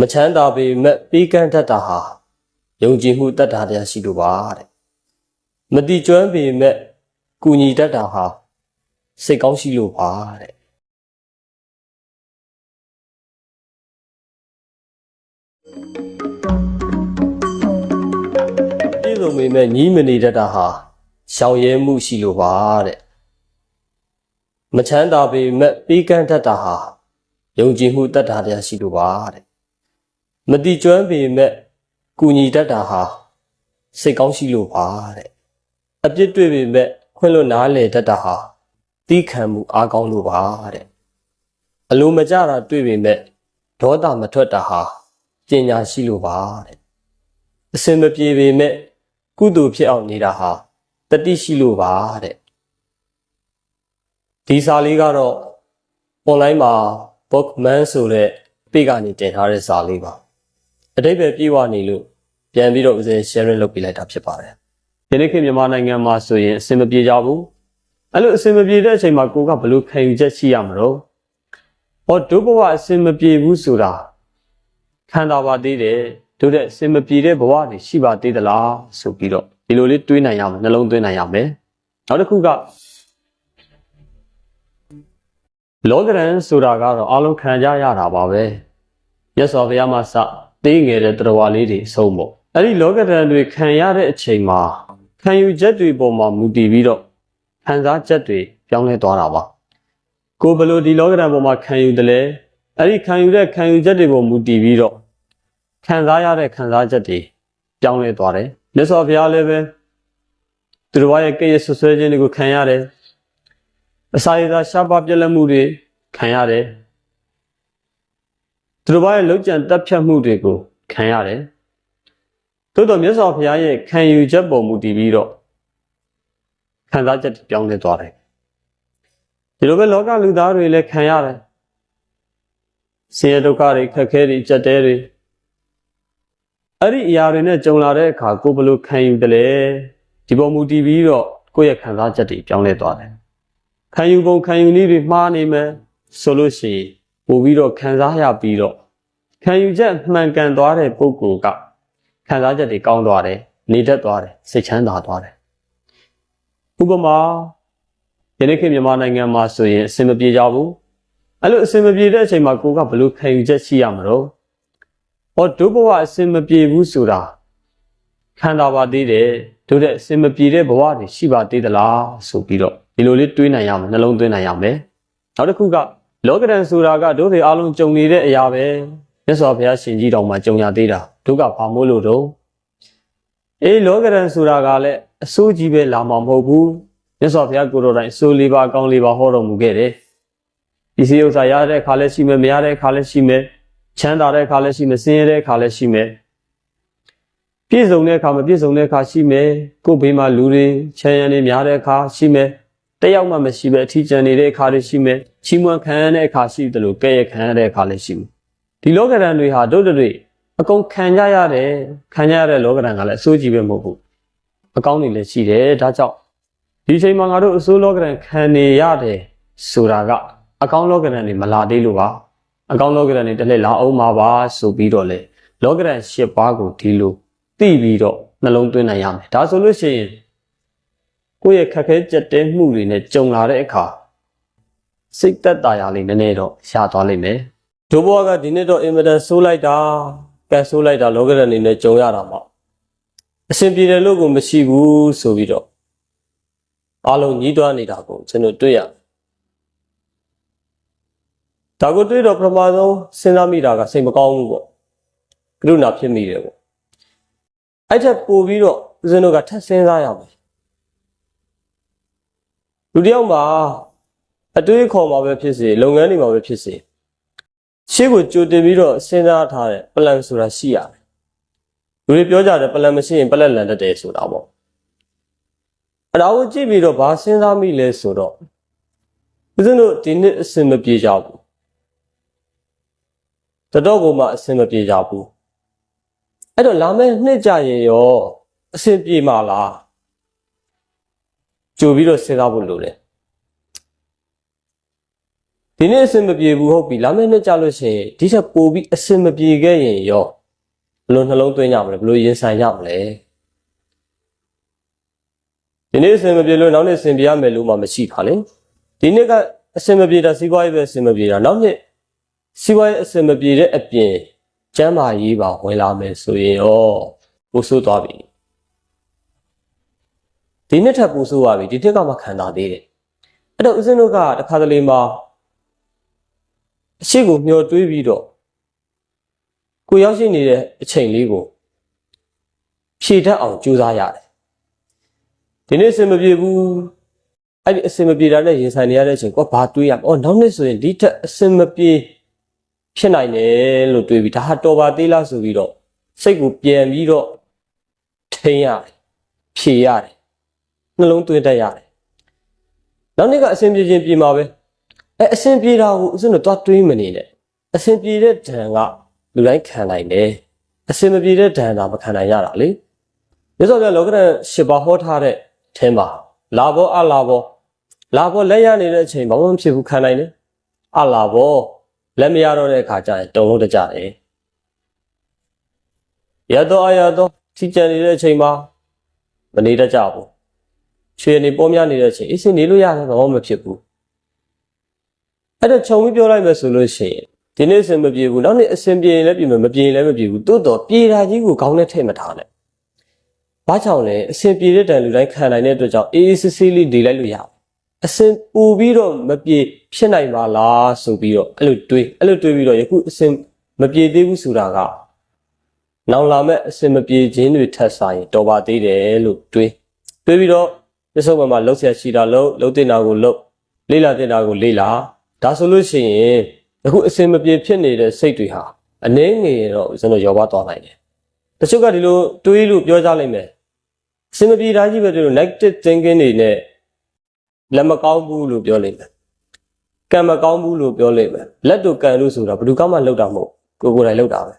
မချမ်းသာပေမဲ့ပြီးကန်းတတ်တာဟာယုံကြည်မှုတတ်တာတရားရှိလို့ပါတဲ့မတိကျွမ်းပေမဲ့ကုညီတတ်တာဟာစိတ်ကောင်းရှိလို့ပါတဲ့ပြည့်စုံပေမဲ့ညီးမနေတတ်တာဟာရှောင်ရဲမှုရှိလို့ပါတဲ့မချမ်းသာပေမဲ့ပြီးကန်းတတ်တာဟာယုံကြည်မှုတတ်တာတရားရှိလို့ပါတဲ့ မတိကျွမ်းပေမဲ့ကုညီတတ်တာဟာစိတ်ကောင်းရှိလို့ပါတဲ့အပြစ်တွေ့ပေမဲ့ခွင့်လွတ်နားလေတတ်တာဟာတီးခံမှုအားကောင်းလို့ပါတဲ့အလိုမကြတာတွေ့ပေမဲ့ဒေါသမထွက်တာဟာပညာရှိလို့ပါတဲ့အစင်မပြေပေမဲ့ကုသိုလ်ဖြစ်အောင်နေတာဟာတတိရှိလို့ပါတဲ့ဒီစာလေးကတော့ online မှာ bookman ဆိုတဲ့ပေကနေတင်ထားတဲ့စာလေးပါ အတိတ်ပဲပြေဝနေလို့ပြန်ပြီးတော့ဦးဇင်း sharing လုပ်ပေးလိုက်တာဖြစ်ပါတယ်ဒီနေ့ခေတ်မြန်မာနိုင်ငံမှာဆိုရင်အစင်မပြေကြဘူးအဲ့လိုအစင်မပြေတဲ့အချိန်မှာကိုကဘလို့ခံယူချက်ရှိရမလို့ဟောဒုဘဝအစင်မပြေဘူးဆိုတာခံတာပါသေးတယ်တို့တဲ့အစင်မပြေတဲ့ဘဝတွေရှိပါသေးသလားဆိုပြီးတော့ဒီလိုလေးတွေးနိုင်ရမယ်နှလုံးသွင်းနိုင်ရမယ်နောက်တစ်ခုကလောကရန်ဆိုတာကတော့အလုံးခံကြရတာပါပဲမြတ်စွာဘုရားမှာစ သေးငယ်တဲ့တရားလေးတွေအဆုံးပေါ့အဲ့ဒီလောကရန်တွေခံရတဲ့အချိန်မှာခံယူချက်တွေပေါ်မှာမူတည်ပြီးတော့ခံစားချက်တွေပြောင်းလဲသွားတာပါကိုယ်ဘယ်လိုဒီလောကရန်ပေါ်မှာခံယူတယ်လဲအဲ့ဒီခံယူတဲ့ခံယူချက်တွေပေါ်မူတည်ပြီးတော့ခံစားရတဲ့ခံစားချက်တွေပြောင်းလဲသွားတယ်။မြတ်စွာဘုရားလည်းပဲသူတော်ဘာရဲ့ကဲ့ရဲ့ဆွဆွဲခြင်းတွေကိုခံရတယ်။အစာရည်သာရှားပါပြက်လက်မှုတွေခံရတယ်။ သူတော်ဘာရဲ့လောက်ကျန်တက်ဖြတ်မှုတွေကိုခံရတယ်။သို့တော်မြတ်စွာဘုရားရဲ့ခံယူချက်ပုံမူတည်ပြီးတော့ခံစားချက်တွေပြောင်းလဲသွားတယ်။ဒီလိုပဲလောကလူသားတွေလည်းခံရတယ်။ဆင်းရဲဒုက္ခတွေခက်ခဲတွေကြက်တဲတွေအဲ့ဒီအရာတွေနဲ့ကြုံလာတဲ့အခါကိုဘယ်လိုခံယူတယ်လဲဒီပေါ်မူတည်ပြီးတော့ကိုယ့်ရဲ့ခံစားချက်တွေပြောင်းလဲသွားတယ်ခံယူပုံခံယူနည်းတွေမှားနေမယ်ဆိုလို့ရှိရင် ပို့ပြီးတော့ခံစားရပြီးတော့ခံယူချက်မှန်ကန်သွားတဲ့ပုံကိုယ်ကခံစားချက်တွေကောင်းသွားတယ်နေတတ်သွားတယ်စိတ်ချမ်းသာသွားတယ်ဥပမာယနေ့ခေတ်မြန်မာနိုင်ငံမှာဆိုရင်အဆင်မပြေကြဘူးအဲ့လိုအဆင်မပြေတဲ့အချိန်မှာကိုယ်ကဘယ်လိုခံယူချက်ရှိရမလို့ဟောဒုဘဝအစင်မပြေဘူးဆိုတာခံတာပါသေးတယ်တို့တဲ့အစင်မပြေတဲ့ဘဝတွေရှိပါသေးသလားဆိုပြီးတော့ဒီလိုလေးတွေးနိုင်ရမယ်နှလုံးသွင်းနိုင်ရမယ်နောက်တစ်ခုက လောကဒန်ဆိုတာကတို့တွေအားလုံးကြုံနေတဲ့အရာပဲမြတ်စွာဘုရားရှင်ကြီးတော်မှာကြုံရသေးတာတို့ကဘာမို့လို့တော့အေးလောကဒန်ဆိုတာကလည်းအစိုးကြီးပဲလာမှာမဟုတ်ဘူးမြတ်စွာဘုရားကိုယ်တော်တိုင်အစိုးလေးပါအကောင်းလေးပါဟောတော်မူခဲ့တယ်ဒီစီဥစ္စာရတဲ့အခါလည်းရှိမယ်မရတဲ့အခါလည်းရှိမယ်ချမ်းသာတဲ့အခါလည်းရှိမယ်ဆင်းရဲတဲ့အခါလည်းရှိမယ်ပြည့်စုံတဲ့အခါမပြည့်စုံတဲ့အခါရှိမယ်ကိုယ်ဘေးမှာလူတွေချမ်းရံနေများတဲ့အခါရှိမယ် တယောက်မှမရှိပဲအထီးကျန်နေတဲ့အခါတွေရှိမယ်ချီးမွမ်းခံရတဲ့အခါရှိတယ်လို့ကဲ့ရဲ့ခံရတဲ့အခါလည်းရှိမယ်ဒီလောကဓာတ်တွေဟာတို့တွေအကုန်ခံကြရတယ်ခံကြရတဲ့လောကဓာတ်ကလည်းအစိုးကြီးပဲမဟုတ်ဘူးအကောင်းတွေလည်းရှိတယ်ဒါကြောင့်ဒီချိန်မှာငါတို့အစိုးလောကဓာတ်ခံနေရတယ်ဆိုတာကအကောင်းလောကဓာတ်တွေမလာသေးလို့ပါအကောင်းလောကရန်တွေတစ်လက်လာအောင်ပါပါဆိုပြီးတော့လေလောကရန်၈ပါးကိုဒီလိုသိပြီးတော့နှလုံးသွင်းနိုင်ရမယ်ဒါဆိုလို့ရှိရင် ကိုယ့်ရဲ့ခက်ခဲကြက်တဲမှုတွေနဲ့ကြုံလာတဲ့အခါစိတ်သက်သာရာလေးနည်းနည်းတော့ရသွားလိမ့်မယ်ဒိုးဘွားကဒီနေ့တော့အင်မတန်ဆိုးလိုက်တာကဲဆိုးလိုက်တာလောကရန်တွေနဲ့ကြုံရတာပေါ့အရှင်ပြည်တယ်လို့ကိုမရှိဘူးဆိုပြီးတော့အားလုံးညီးတွားနေတာကိုကျွန်တော်တွေ့ရတယ်ဒါကိုတွေ့တော့ပထမဆုံးစဉ်းစားမိတာကစိတ်မကောင်းဘူးပေါ့ကရုဏာဖြစ်မိတယ်ပေါ့အဲ့ထက်ပိုပြီးတော့ဦးဇင်းတို့ကထပ်စဉ်းစားရမယ် လူတစ်ယောက်မှာအတွေးခေါ်မှာပဲဖြစ်စေလုပ်ငန်းတွေမှာပဲဖြစ်စေရှေ့ကိုကြိုတင်ပြီးတော့စဉ်းစားထားတဲ့ plan ဆိုတာရှိရတယ်လူတွေပြောကြတယ် plan မရှိရင်ပလက်လန်တတ်တယ်ဆိုတာပေါ့အဲ့ဒါကိုကြည့်ပြီးတော့ဘာစဉ်းစားမိလဲဆိုတော့ဦးဇင်းတို့ဒီနှစ်အဆင်မပြေကြဘူးတတော့ကိုမှအဆင်မပြေကြဘူးအဲ့တော့လာမယ့်နှစ်ကြရင်ရောအဆင်ပြေမှာလား ကြိုပြီးတော့စဉ်းစားဖို့လိုတယ်ဒီဒီနေ့အဆင်မပြေဘူးဟုတ်ပြီလာမယ့်နှစ်ကြလို့ရှိရင်ဒီထက်ပိုပြီးအဆင်မပြေခဲ့ရင်ရောဘယ်လိုနှလုံးသွင်းကြမလဲဘယ်လိုရင်ဆိုင်ကြမလဲဒီနေ့အဆင်မပြေလို့နောက်နေ့အဆင်ပြေရမယ်လို့မှမရှိပါလေဒီနေ့ကအဆင်မပြေတာစီးပွားရေးပဲအဆင်မပြေတာနောက်နေ့စီးပွားရေးအဆင်မပြေတဲ့အပြင်ကျမ်းမာရေးပါဝင်လာမယ်ဆိုရင်ရောပိုဆိုးသွားပြီ ဒီနှစ်ထပ်ပိုဆိုးသွားပြီဒီနှစ်ကမှခံတာသေးတယ်အဲ့တော့ဦးဇင်းတို့ကတစ်ခါတလေမှာအရှိကိုမျောတွေးပြီးတော့ကိုရောက်ရှိနေတဲ့အချိန်လေးကိုဖြည့်တတ်အောင်ကြိုးစားရတယ်ဒီနေ့အဆင်မပြေဘူးအဲ့ဒီအဆင်မပြေတာနဲ့ရင်ဆိုင်နေရတဲ့အချိန်ကိုဘာတွေးရမလဲအော်နောက်နေ့ဆိုရင်ဒီထက်အဆင်မပြေဖြစ်နိုင်တယ်လို့တွေးပြီးဒါဟာတော်ပါသေးလားဆိုပြီးတော့စိတ်ကိုပြန်ပြီးတော့ထိန်ရတယ်ဖြည့်ရတယ် နှလုံးသွင်းတတ်ရတယ်နောက်နေ့ကအဆင်ပြေခြင်းပြေမှာပဲအဲအဆင်ပြေတာကိုဥစဉ်တော့တွားတွေးမနေနဲ့အဆင်ပြေတဲ့ဒဏ်ကလူတိုင်းခံနိုင်တယ်အဆင်မပြေတဲ့ဒဏ်သာမခံနိုင်ရတာလေမြတ်စွာဘုရားလောကရန်ရှစ်ပါးဟောထားတဲ့အထင်းပါလာဘောအလာဘောလာဘောလက်ရနေတဲ့အချိန်ဘာမှမဖြစ်ဘူးခံနိုင်တယ်အလာဘောလက်မရတော့တဲ့အခါကျရင်တုံလို့တကြတယ်ရတော့အရတော့ထိကြံနေတဲ့အချိန်မှာမနေတတ်ကြဘူး ချွေနေပေါ်များနေတဲ့အချိန်အစ်စင်နေလို့ရတယ်ဘာမှမဖြစ်ဘူးအဲ့တော့ခြုံပြီးပြောလိုက်မယ်ဆိုလို့ရှိရင်ဒီနေ့အဆင်မပြေဘူးနောက်နေ့အဆင်ပြေရင်လည်းပြေမယ်မပြေရင်လည်းမပြေဘူးတိုးတော့ပြေတာကြီးကိုခေါင်းနဲ့ထည့်မထားနဲ့ဘာကြောင့်လဲအဆင်ပြေတဲ့တန်လူတိုင်းခံနိုင်တဲ့အတွက်ကြောင့်အေးအေးဆေးဆေးလေးနေလိုက်လို့ရအောင်အဆင်ပူပြီးတော့မပြေဖြစ်နိုင်ပါလားဆိုပြီးတော့အဲ့လိုတွေးအဲ့လိုတွေးပြီးတော့ယခုအဆင်မပြေသေးဘူးဆိုတာကနောင်လာမဲ့အဆင်မပြေခြင်းတွေထပ်ဆိုင်တော်ပါသေးတယ်လို့တွေးတွေးပြီးတော့ ပြစ္ဆုတ်ဘက်မှာလှုပ်ရှားရှိတာလှုပ်လှုပ်တင်တာကိုလှုပ်လေးလာတင်တာကိုလေးလာဒါဆိုလို့ရှိရင်အခုအစင်မပြေဖြစ်နေတဲ့စိတ်တွေဟာအနှင်းငယ်တော့ကျွန်တော်ရောပါသွားနိုင်တယ်။တချို့ကဒီလိုတွေးလို့ပြောကြလိုက်မယ်။အစင်မပြေတာကြီးပဲတို့ negative thinking တွေနဲ့လက်မကောင်းဘူးလို့ပြောလိုက်မယ်။ကံမကောင်းဘူးလို့ပြောလိုက်မယ်။လက်တို့ကံလို့ဆိုတာဘယ်သူကမှလောက်တာမဟုတ်ကိုယ်ကိုယ်တိုင်လောက်တာပဲ